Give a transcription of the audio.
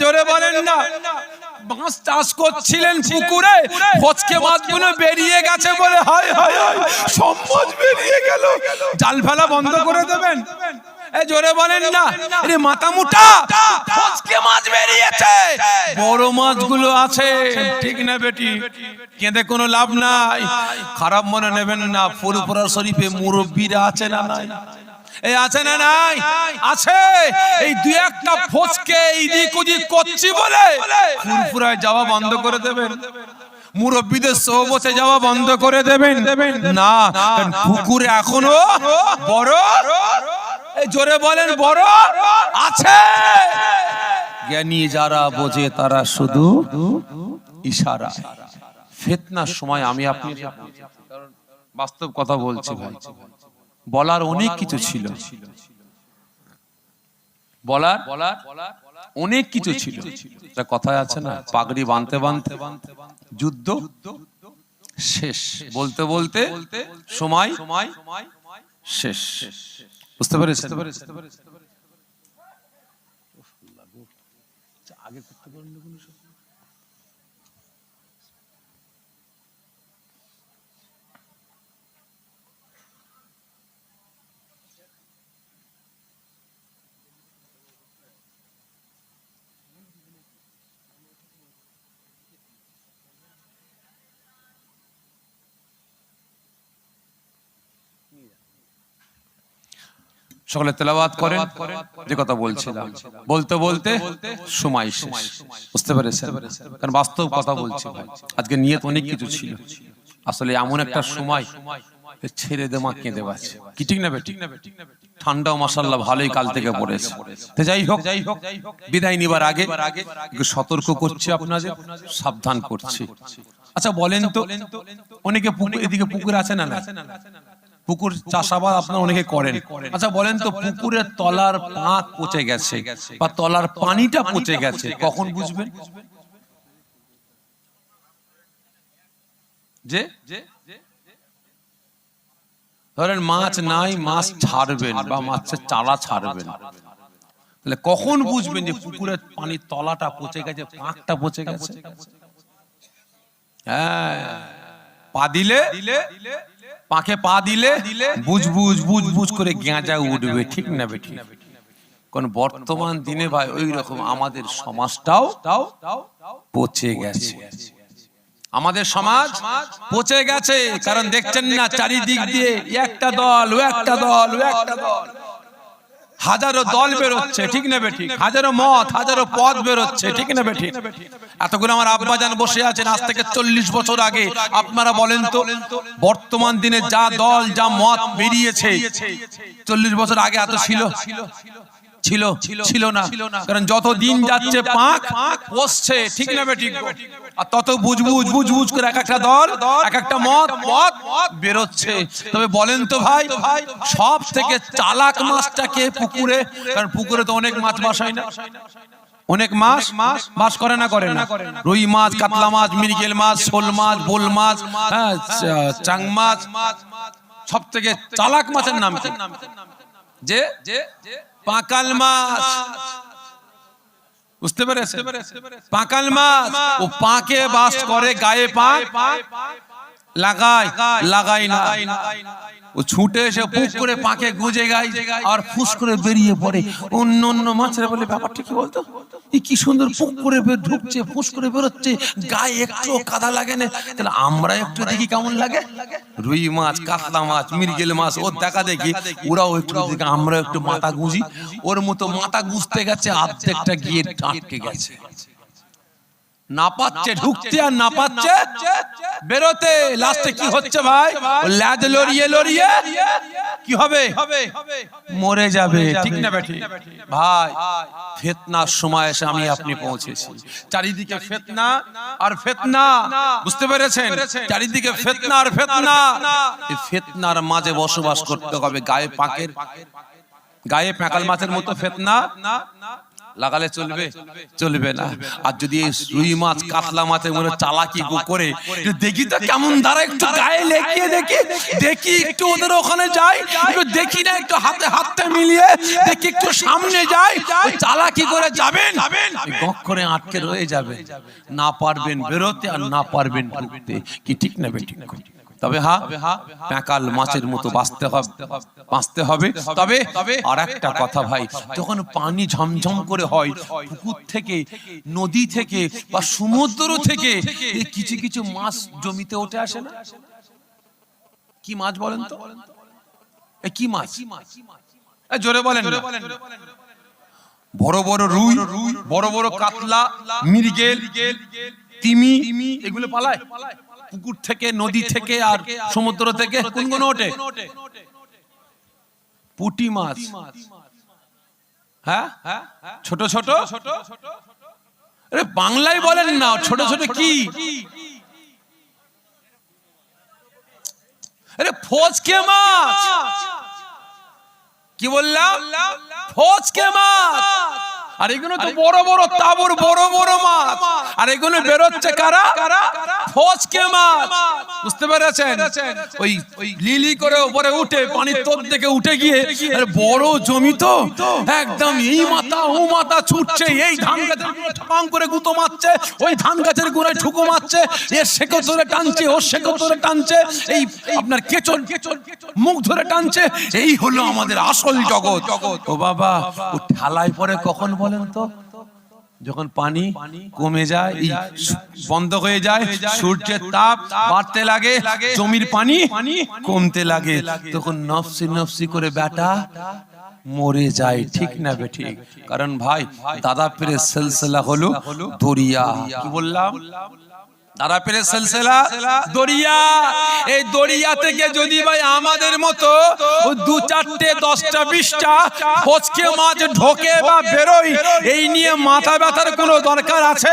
জোরে বলেন না। মাছ চাষ করছিলেন পুকুরে ফচকে মাছগুলো বেরিয়ে গেছে বলে হায় হায় হায় মাছ বেরিয়ে গেল। জাল ফেলা বন্ধ করে দেবেন। জোরে বলেন না। মাথা মুটা। মাছ বেরিয়েছে। বড় মাছগুলো আছে। ঠিক না বেটি? কেঁদে কোনো লাভ নাই। খারাপ মনে নেবেন না। ফুরফুরা শরীফে মুরব্বীরা আছে না নাই? এই আছে না নাই? আছে। এই দুই একটা ফচকে ইদিক ওদিক করছি বলে ফুরফুরায় যাওয়া বন্ধ করে দেবেন। মুরব্বীদের সহবতে যাওয়া বন্ধ করে দেবেন। না, কারণ পুকুরে এখনও বড়। জোরে বলেন, বড়। আছে। জ্ঞানী যারা বোঝে তারা শুধু ইশারা। ফেতনার সময় আমি আপনি বাস্তব কথা বলছি ভাই। বলার অনেক কিছু ছিল। বলার বলার অনেক কিছু ছিল। কথায় আছে না? পাগড়ি বাঁধতে বাঁধতে যুদ্ধ শেষ। বলতে বলতে সময় শেষ। বুঝতে পেরেছেন? সকলে তেলাবাদ করেন। যে কথা বলছিলাম। বলতে বলতে সময় শেষ। বুঝতে পেরেছেন? কারণ বাস্তব কথা বলছি ভাই। আজকে নিয়ত অনেক কিছু ছিল। আসলে এমন একটা সময় ছেড়ে দে মা কেঁদে বাঁচে। কি ঠিক না বেটি ঠান্ডাও মাসাল্লাহ ভালোই কাল থেকে পড়েছে। তো যাই হোক যাই হোক বিদায় নিবার আগে সতর্ক করছি আপনাদের। সাবধান করছি। আচ্ছা বলেন তো, অনেকে পুকুর এদিকে পুকুর আছে না না পুকুর চাষাবাদ আপনারা অনেকে করেন। আচ্ছা বলেন তো পুকুরের তলার পাঁক পচে গেছে বা তলার পানিটা পচে গেছে, কখন বুঝবেন? যে? ধরেন মাছ নাই, মাছ ছাড়বেন বা মাছের চালা ছাড়বেন। তাহলে কখন বুঝবেন যে পুকুরের পানির তলাটা পচে গেছে পাঁকটা পচে গেছে? হ্যাঁ পা দিলে পাকে পা দিলে বুঝ বুঝ বুঝ বুঝ করে গেঁজা উঠবে ঠিক না বেঠি কোন বর্তমান দিনে ভাই ওই রকম আমাদের সমাজটাও পচে গেছে। আমাদের সমাজ পচে গেছে কারণ দেখছেন না চারিদিক দিয়ে একটা দল ও একটা দল ও একটা দল। হাজারো দল বেরোচ্ছে ঠিক নেবে ঠিক হাজারো মত হাজারো পথ বেরোচ্ছে ঠিক নেবে ঠিক। এতগুলো আমার আব্বাজান বসে আছেন আজ থেকে চল্লিশ বছর আগে। আপনারা বলেন তো বর্তমান দিনে যা দল যা মত বেরিয়েছে চল্লিশ বছর আগে এত ছিল। ছিল ছিল না। কারণ যত দিন যাচ্ছে পাক বসছে ঠিক না বেঠিক আর তত বুঝবুঝ বুঝবুঝ করে এক একটা দল এক একটা মত মত বেরোচ্ছে। তবে বলেন তো ভাই ভাই সব থেকে চালাক মাছটা কে পুকুরে কারণ পুকুরে তো অনেক মাছ বাসায় না। অনেক মাছ মাছ করে না করে না। রুই মাছ কাতলা মাছ মিরগেল মাছ শোল মাছ বোল মাছ হ্যাঁ চাং মাছ সব থেকে চালাক মাছের নাম কি? যে পাকাল মাছ। বুঝতে পেরেছে পাকাল মাছ। ও পাকে বাস করে গায়ে পাক লাগায় লাগাই না। ও ছুটে এসে পুক করে পাকে গুজে গাই আর ফুস করে বেরিয়ে পড়ে। অন্য অন্য মাছের বলে, ব্যাপারটা কি বলতো? কি সুন্দর পুক করে ঢুকছে, ফুস করে বেরোচ্ছে, গায়ে একটু কাদা লাগে না। তাহলে আমরা একটু দেখি কেমন লাগে। রুই মাছ, কাতলা মাছ মিরগেল মাছ, ওর দেখা দেখি। ওরাও একটু দেখি, আমরা একটু মাথা গুঁজি। ওর মতো মাথা গুঁজতে গেছে অর্ধেকটা গিয়ে আটকে গেছে। না পাচ্ছে ঢুকতে আর না পাচ্ছে বেরোতে লাস্টে কি হচ্ছে ভাই? ও ল্যাজ লড়িয়ে লড়িয়ে কি হবে? মরে যাবে। ঠিক না বেঠি ভাই। ফেতনার সময় এসে আমি আপনি পৌঁছেছি। চারিদিকে ফেতনা আর ফেতনা। বুঝতে পেরেছেন? চারিদিকে ফেতনা আর ফেতনা। এই ফেতনার মাঝে বসবাস করতে হবে। গায়ে পাকের গায়ে প্যাকাল মাছের মতো ফেতনা। লাগালে চলবে? চলবে না। আর যদি এই রুই মাছ, কাতলা মাছের মনে চালাকি করে দেখি তো কেমন দ্বারা একটু গায়ে লেগিয়ে দেখি। দেখি একটু ওদের ওখানে যাই, একটু দেখি না, একটু হাতে হাতটা মিলিয়ে দেখি একটু সামনে যাই চালাকি করে যাবেন। গক করে আটকে রয়ে যাবে না পারবেন বেরোতে আর না পারবেন ঢুকতে। কি ঠিক না বেঠিক তবে হা, প্যাকাল মাছের মতো বাঁচতে হবে বাঁচতে হবে। তবে আর একটা কথা ভাই, যখন পানি ঝমঝম করে হয়, পুকুর থেকে, নদী থেকে বা সমুদ্র থেকে কিছু কিছু মাছ জমিতে উঠে আসে না? কি মাছ বলেন তো? কি মাছ? জোরে বলেন। বড় বড় রুই, বড় বড় কাতলা মিরগেল তিমি, এগুলো পালায়? পুকুর থেকে নদী থেকে আর সমুদ্র থেকে কোনগুলো ওঠে? পুটি মাছ। হ্যাঁ? ছোট ছোট আরে বাংলায় বলেন না ছোট ছোট কি? আরে ফোজকে মাছ? কি বললাম? ফোজকে মাছ? আর এগুলো তো বড় বড় তাবর বড় বড় মাছ। আর এগুলো বেরোচ্ছে কারা? ফোজকে মাছ। বুঝতে পেরেছেন? ওই ওই লিলি করে উপরে উঠে পানির তোর থেকে উঠে গিয়ে আরে বড় জমি তো। একদম এই মাথা ও মাথা ছুটছে। এই ধান গাছের ঠাপাং করে গুঁতো মারছে। ওই ধান গাছের গোড়ায় ঠুকো মারছে। এর শেকো ধরে টানছে ওর শেকো ধরে টানছে। এই আপনার কেচন কেচন মুখ ধরে টানছে। এই হলো আমাদের আসল জগৎ। জগৎ। ও বাবা ও ঠালায় পরে কখন বলেন তো, যখন পানি কমে যায় বন্ধ হয়ে যায়, সূর্যের তাপ বাড়তে লাগে, জমির পানি কমতে লাগে, তখন নফসি নফসি করে বেটা মরে যায়, ঠিক না বেঠি কারণ ভাই, দাদা পেরে সিলসিলা হলো দরিয়া। কি বললাম? দরিয়া। এই দরিয়া থেকে যদি ভাই আমাদের মতো দু দশটা, বিশটা মাছ ঢোকে বা বেরোই এই নিয়ে মাথা ব্যথার কোনো দরকার আছে?